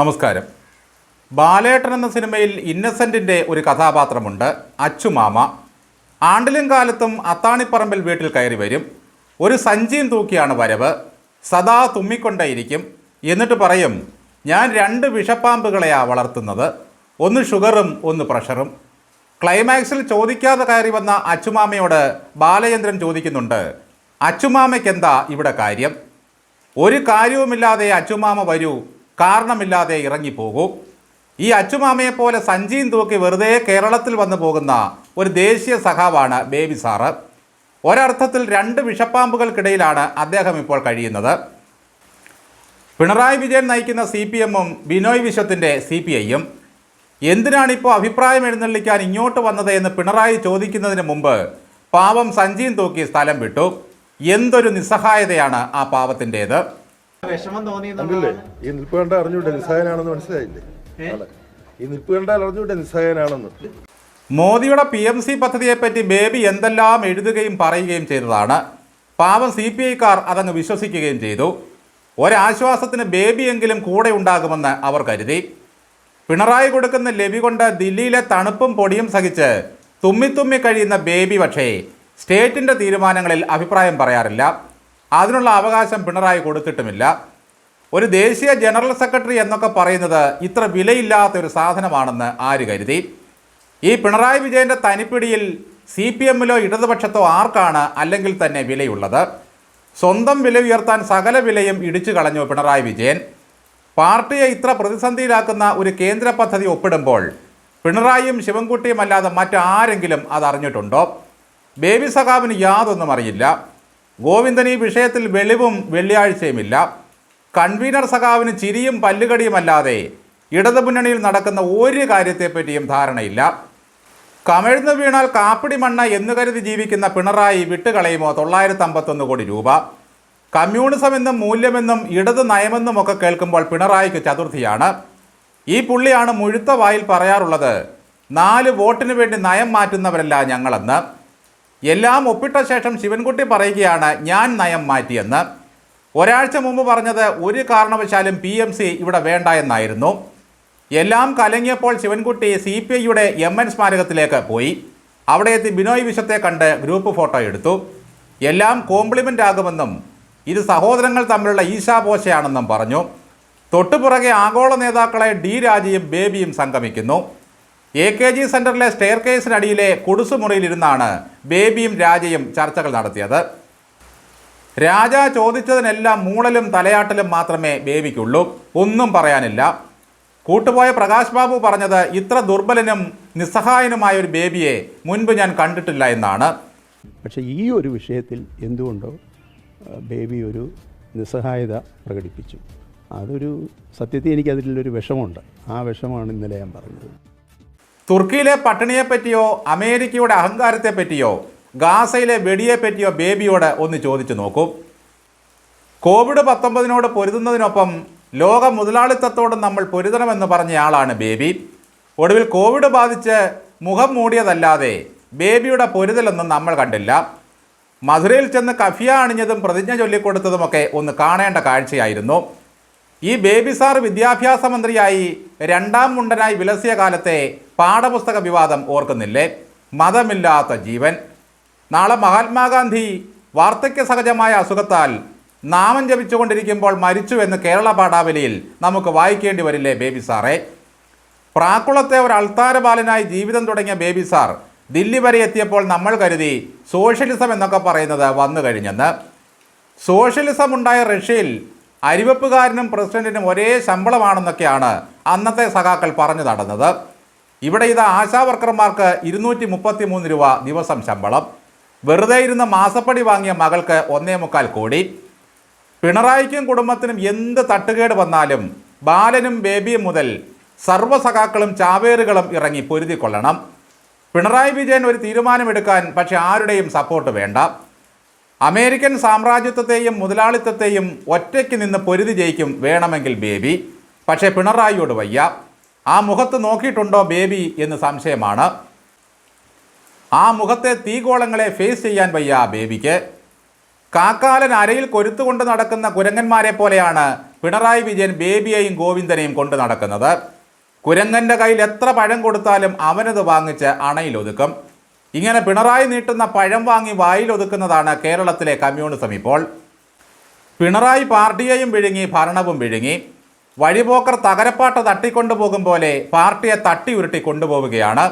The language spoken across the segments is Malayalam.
നമസ്കാരം. ബാലേട്ടൻ എന്ന സിനിമയിൽ ഇന്നസെന്റിന്റെ ഒരു കഥാപാത്രമുണ്ട് അച്ചുമാമ. ആണ്ടിലും കാലത്തും അത്താണിപ്പറമ്പിൽ വീട്ടിൽ കയറി വരും. ഒരു സഞ്ചിയും തൂക്കിയാണ് വരവ്. സദാ തുമ്മിക്കൊണ്ടേയിരിക്കും. എന്നിട്ട് പറയും ഞാൻ രണ്ട് വിഷപ്പാമ്പുകളെയാണ് വളർത്തുന്നത്. ഒന്ന് ഷുഗറും ഒന്ന് പ്രഷറും. ക്ലൈമാക്സിൽ ചോദിക്കാതെ കയറി വന്ന അച്ചുമാമയോട് ബാലചന്ദ്രൻ ചോദിക്കുന്നുണ്ട് അച്ചുമാമയ്ക്കെന്താ ഇവിടെ കാര്യം? ഒരു കാര്യവുമില്ലാതെ അച്ചുമാമ വരൂ. കാരണമില്ലാതെ ഇറങ്ങിപ്പോകും. ഈ അച്ചുമാമയെ പോലെ സഞ്ചിയും തൂക്കി വെറുതെ കേരളത്തിൽ വന്നു പോകുന്ന ഒരു ദേശീയ സഖാവാണ് ബേബി സാറ്. ഒരർത്ഥത്തിൽ രണ്ട് വിഷപ്പാമ്പുകൾക്കിടയിലാണ് അദ്ദേഹം ഇപ്പോൾ കഴിയുന്നത്. പിണറായി വിജയൻ നയിക്കുന്ന സി പി എമ്മും ബിനോയ് വിശ്വത്തിന്റെ സി പി ഐയും. എന്തിനാണിപ്പോൾ അഭിപ്രായം എഴുന്നള്ളിക്കാൻ ഇങ്ങോട്ട് വന്നത് എന്ന് പിണറായി ചോദിക്കുന്നതിന് മുമ്പ് പാവം സഞ്ജീൻ തൂക്കി സ്ഥലം വിട്ടു. എന്തൊരു നിസ്സഹായതയാണ് ആ പാവത്തിന്റേത്. വിഷമം ഈ നിൽപ്പ് കണ്ട അറിഞ്ഞൂടെ നിസ്സഹായനാണെന്ന് മനസ്സിലായില്ലേ? ഈ നിൽപ്പ് കണ്ടാൽ അറിഞ്ഞൂടെ നിസ്സഹായനാണെന്ന്. മോദിയുടെ പി എം സി പദ്ധതിയെപ്പറ്റി ബേബി എന്തെല്ലാം എഴുതുകയും പറയുകയും ചെയ്തതാണ്. പാവം സി പി ഐക്കാർ അതങ്ങ് വിശ്വസിക്കുകയും ചെയ്തു. ഒരാശ്വാസത്തിന് ബേബിയെങ്കിലും കൂടെ ഉണ്ടാകുമെന്ന് അവർ കരുതി. പിണറായി കൊടുക്കുന്ന ലവി കൊണ്ട് ദില്ലിയിലെ തണുപ്പും പൊടിയും സഹിച്ച് തുമ്മിത്തുമ്മി കഴിയുന്ന ബേബി പക്ഷേ സ്റ്റേറ്റിന്റെ തീരുമാനങ്ങളിൽ അഭിപ്രായം പറയാറില്ല. അതിനുള്ള അവകാശം പിണറായി കൊടുത്തിട്ടുമില്ല. ഒരു ദേശീയ ജനറൽ സെക്രട്ടറി എന്നൊക്കെ പറയുന്നത് ഇത്ര വിലയില്ലാത്ത ഒരു സാധനമാണെന്ന് ആര് കരുതി? ഈ പിണറായി വിജയന്റെ തനിപ്പിടിയിൽ സി പി എമ്മിലോ ഇടതുപക്ഷത്തോ ആർക്കാണ് അല്ലെങ്കിൽ തന്നെ വിലയുള്ളത്? സ്വന്തം വില ഉയർത്താൻ സകല വിലയും ഇടിച്ചു കളഞ്ഞു പിണറായി വിജയൻ. പാർട്ടിയെ ഇത്ര പ്രതിസന്ധിയിലാക്കുന്ന ഒരു കേന്ദ്ര പദ്ധതി ഒപ്പിടുമ്പോൾ പിണറായിയും ശിവൻകുട്ടിയും അല്ലാതെ മറ്റാരെങ്കിലും അത് അറിഞ്ഞിട്ടുണ്ടോ ബേബി സഖാവിന് യാതൊന്നും അറിയില്ല. ഗോവിന്ദൻ ഈ വിഷയത്തിൽ വെളിവും വെള്ളിയാഴ്ചയുമില്ല. കൺവീനർ സഖാവിന് ചിരിയും പല്ലുകടിയുമല്ലാതെ ഇടതുമുന്നണിയിൽ നടക്കുന്ന ഒരു കാര്യത്തെപ്പറ്റിയും ധാരണയില്ല. കമിഴ്ന്നു വീണാൽ കാപ്പിടി മണ്ണ എന്ന് കരുതി ജീവിക്കുന്ന പിണറായി വിട്ടുകളയുമോ തൊള്ളായിരത്തി അമ്പത്തൊന്ന് കോടി രൂപ? കമ്മ്യൂണിസം എന്നും മൂല്യമെന്നും ഇടത് നയമെന്നും ഒക്കെ കേൾക്കുമ്പോൾ പിണറായിക്ക് ചതുർത്ഥിയാണ്. ഈ പുള്ളിയാണ് മുഴുത്ത വായിൽ പറയാറുള്ളത് നാല് വോട്ടിന് വേണ്ടി നയം മാറ്റുന്നവരല്ല ഞങ്ങളെന്ന്. എല്ലാം ഒപ്പിട്ട ശേഷം ശിവൻകുട്ടി പറയുകയാണ് ഞാൻ നയം മാറ്റിയെന്ന്. ഒരാഴ്ച മുമ്പ് പറഞ്ഞത് ഒരു കാരണവശാലും പി എം സി ഇവിടെ വേണ്ട എന്നായിരുന്നു. എല്ലാം കലങ്ങിയപ്പോൾ ശിവൻകുട്ടി സി പി ഐയുടെ എം എൻ സ്മാരകത്തിലേക്ക് പോയി. അവിടെ എത്തി ബിനോയ് വിശ്വത്തെ കണ്ട് ഗ്രൂപ്പ് ഫോട്ടോ എടുത്തു. എല്ലാം കോംപ്ലിമെന്റ് ആകുമെന്നും ഇത് സഹോദരങ്ങൾ തമ്മിലുള്ള ഈശാപോശയാണെന്നും പറഞ്ഞു. തൊട്ടുപുറകെ ആഗോള നേതാക്കളെ ഡി രാജയും ബേബിയും സംഗമിക്കുന്നു. എ കെ ജി സെന്ററിലെ സ്റ്റെയർ കേസിനടിയിലെ കുടുസുമുറിയിലിരുന്നാണ് ബേബിയും രാജയും ചർച്ചകൾ നടത്തിയത്. രാജ ചോദിച്ചതിനെല്ലാം മൂളലും തലയാട്ടലും മാത്രമേ ബേബിക്കുള്ളൂ. ഒന്നും പറയാനില്ല. കൂട്ടുപോയ പ്രകാശ് ബാബു പറഞ്ഞത് ഇത്ര ദുർബലനും നിസ്സഹായനുമായ ഒരു ബേബിയെ മുൻപ് ഞാൻ കണ്ടിട്ടില്ല എന്നാണ്. പക്ഷേ ഈ ഒരു വിഷയത്തിൽ എന്തുകൊണ്ടോ ബേബി ഒരു നിസ്സഹായത പ്രകടിപ്പിച്ചു. അതൊരു സത്യത്തിൽ എനിക്കതിലൊരു വിഷമമുണ്ട്. ആ വിഷമാണ് ഇന്നലെ ഞാൻ പറഞ്ഞത്. തുർക്കിയിലെ പട്ടിണിയെപ്പറ്റിയോ അമേരിക്കയുടെ അഹങ്കാരത്തെ പറ്റിയോ ഗാസയിലെ വെടിയെപ്പറ്റിയോ ബേബിയോട് ഒന്ന് ചോദിച്ചു നോക്കൂ. കോവിഡ് പത്തൊമ്പതിനോട് പൊരുതുന്നതിനൊപ്പം ലോക മുതലാളിത്തത്തോട് നമ്മൾ പൊരുതണമെന്ന് പറഞ്ഞയാളാണ് ബേബി. ഒടുവിൽ കോവിഡ് ബാധിച്ച് മുഖം മൂടിയതല്ലാതെ ബേബിയുടെ പൊരുതലൊന്നും നമ്മൾ കണ്ടില്ല. മധുരയിൽ ചെന്ന് കഫിയ അണിഞ്ഞതും പ്രതിജ്ഞ ചൊല്ലിക്കൊടുത്തതുമൊക്കെ ഒന്ന് കാണേണ്ട കാഴ്ചയായിരുന്നു. ഈ ബേബി സാർ വിദ്യാഭ്യാസ മന്ത്രിയായി രണ്ടാം മുണ്ടനായി വിലസിയ കാലത്തെ പാഠപുസ്തക വിവാദം ഓർക്കുന്നില്ലേ? മതമില്ലാത്ത ജീവൻ. നാളെ മഹാത്മാഗാന്ധി വാർദ്ധക്യ സഹജമായ അസുഖത്താൽ നാമം ജപിച്ചുകൊണ്ടിരിക്കുമ്പോൾ മരിച്ചു എന്ന് കേരള പാഠാവലിയിൽ നമുക്ക് വായിക്കേണ്ടി വരില്ലേ ബേബി സാറേ? പ്രാക്കുളത്തെ ഒരു അൾത്താര ബാലനായി ജീവിതം തുടങ്ങിയ ബേബി സാർ ദില്ലി വരെ എത്തിയപ്പോൾ നമ്മൾ കരുതി സോഷ്യലിസം എന്നൊക്കെ പറയുന്നത് വന്നു കഴിഞ്ഞെന്ന്. സോഷ്യലിസം ഉണ്ടായ റഷ്യയിൽ അരിവെപ്പുകാരനും പ്രസിഡന്റിനും ഒരേ ശമ്പളമാണെന്നൊക്കെയാണ് അന്നത്തെ സഖാക്കൾ പറഞ്ഞു നടന്നത്. ഇവിടെ ഇത് ആശാ വർക്കർമാർക്ക് ഇരുന്നൂറ്റി മുപ്പത്തി മൂന്ന് രൂപ ദിവസം ശമ്പളം. വെറുതെ ഇരുന്ന് മാസപ്പടി വാങ്ങിയ മകൾക്ക് ഒന്നേ മുക്കാൽ കോടി. പിണറായിക്കും കുടുംബത്തിനും എന്ത് തട്ടുകേട് വന്നാലും ബാലനും ബേബിയും മുതൽ സർവസഖാക്കളും ചാവേറുകളും ഇറങ്ങി പൊരുതിക്കൊള്ളണം. പിണറായി വിജയൻ ഒരു തീരുമാനമെടുക്കാൻ പക്ഷെ ആരുടെയും സപ്പോർട്ട് വേണ്ട. അമേരിക്കൻ സാമ്രാജ്യത്വത്തെയും മുതലാളിത്തത്തെയും ഒറ്റയ്ക്ക് നിന്ന് പൊരുതി ജയിക്കും വേണമെങ്കിൽ ബേബി. പക്ഷേ പിണറായിയോട് വയ്യ. ആ മുഖത്ത് നോക്കിയിട്ടുണ്ടോ ബേബി എന്ന് സംശയമാണ്. ആ മുഖത്തെ തീകോളങ്ങളെ ഫേസ് ചെയ്യാൻ വയ്യ ബേബിക്ക്. കാക്കാലൻ അരയിൽ കൊരുത്തുകൊണ്ട് നടക്കുന്ന കുരങ്ങന്മാരെ പോലെയാണ് പിണറായി വിജയൻ ബേബിയെയും ഗോവിന്ദനെയും കൊണ്ട് നടക്കുന്നത്. കുരങ്ങന്റെ കയ്യിൽ എത്ര പഴം കൊടുത്താലും അവനത് വാങ്ങിച്ച് അണയിലൊതുക്കും ഇങ്ങനെ പിണറായി നീട്ടുന്ന പഴം വാങ്ങി വായിലൊതുക്കുന്നതാണ് കേരളത്തിലെ കമ്മ്യൂണിസം ഇപ്പോൾ. പിണറായി പാർട്ടിയെയും വിഴുങ്ങി ഭരണവും വിഴുങ്ങി. വഴിപോക്കർ തകരപ്പാട്ട് തട്ടിക്കൊണ്ടുപോകും പോലെ പാർട്ടിയെ തട്ടി ഉരുട്ടി കൊണ്ടുപോവുകയാണ്.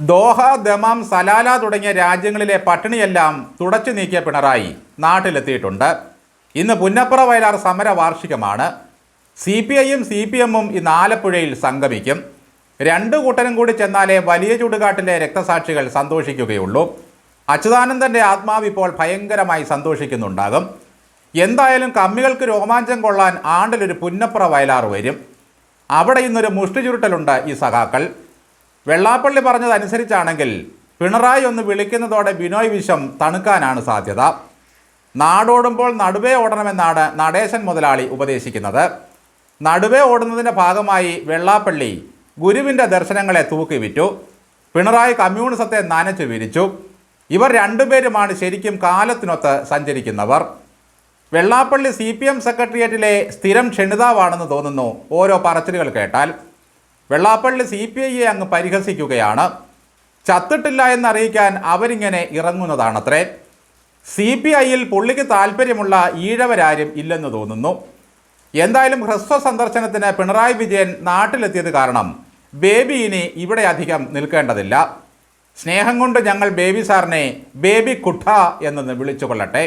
ദോഹ ദമാം സലാല തുടങ്ങിയ രാജ്യങ്ങളിലെ പട്ടിണിയെല്ലാം തുടച്ചു നീക്കിയ പിണറായി നാട്ടിലെത്തിയിട്ടുണ്ട്. ഇന്ന് പുന്നപ്പുറ വയലാർ സമര വാർഷികമാണ്. സി പി ഐയും സി പി എമ്മും ഇന്ന് ആലപ്പുഴയിൽ സംഗമിക്കും. രണ്ടു കൂട്ടരും കൂടി ചെന്നാലേ വലിയ ചുടുകാട്ടിലെ രക്തസാക്ഷികൾ സന്തോഷിക്കുകയുള്ളൂ. അച്യുതാനന്ദന്റെ ആത്മാവ് ഇപ്പോൾ ഭയങ്കരമായി സന്തോഷിക്കുന്നുണ്ടാകും. എന്തായാലും കമ്മികൾക്ക് രോമാഞ്ചം കൊള്ളാൻ ആണ്ടിലൊരു പുന്നപ്പുറ വയലാർ വരും. അവിടെ ഇന്നൊരു മുഷ്ടി ചുരുട്ടലുണ്ട് ഈ സഖാക്കൾ. വെള്ളാപ്പള്ളി പറഞ്ഞതനുസരിച്ചാണെങ്കിൽ പിണറായി ഒന്ന് വിളിക്കുന്നതോടെ ബിനോയ് വിഷം തണുക്കാനാണ് സാധ്യത. നാടോടുമ്പോൾ നടുവേ ഓടണമെന്നാണ് നടേശൻ മുതലാളി ഉപദേശിക്കുന്നത്. നടുവേ ഓടുന്നതിന്റെ ഭാഗമായി വെള്ളാപ്പള്ളി ഗുരുവിന്റെ ദർശനങ്ങളെ തൂക്കി വിറ്റു പിണറായി കമ്മ്യൂണിസത്തെ നനച്ചു വിരിച്ചു. ഇവർ രണ്ടുപേരുമാണ് ശരിക്കും കാലത്തിനൊത്ത് സഞ്ചരിക്കുന്നവർ. വെള്ളാപ്പള്ളി സി പി എം സെക്രട്ടേറിയറ്റിലെ സ്ഥിരം ക്ഷണിതാവാണെന്ന് തോന്നുന്നു ഓരോ പറച്ചിലുകൾ കേട്ടാൽ. വെള്ളാപ്പള്ളി സി പി ഐയെ അങ്ങ് പരിഹസിക്കുകയാണ്. ചത്തിട്ടില്ല എന്നറിയിക്കാൻ അവരിങ്ങനെ ഇറങ്ങുന്നതാണത്രേ. സി പി ഐയിൽ പുള്ളിക്ക് താല്പര്യമുള്ള ഈഴവരാരും ഇല്ലെന്ന് തോന്നുന്നു. എന്തായാലും ഹ്രസ്വ സന്ദർശനത്തിന് പിണറായി വിജയൻ നാട്ടിലെത്തിയത് കാരണം ബേബി ഇനി ഇവിടെ അധികം നിൽക്കേണ്ടതില്ല. സ്നേഹം കൊണ്ട് ഞങ്ങൾ ബേബി സാറിനെ ബേബി കുട്ട എന്നൊന്ന് വിളിച്ചുകൊള്ളട്ടെ.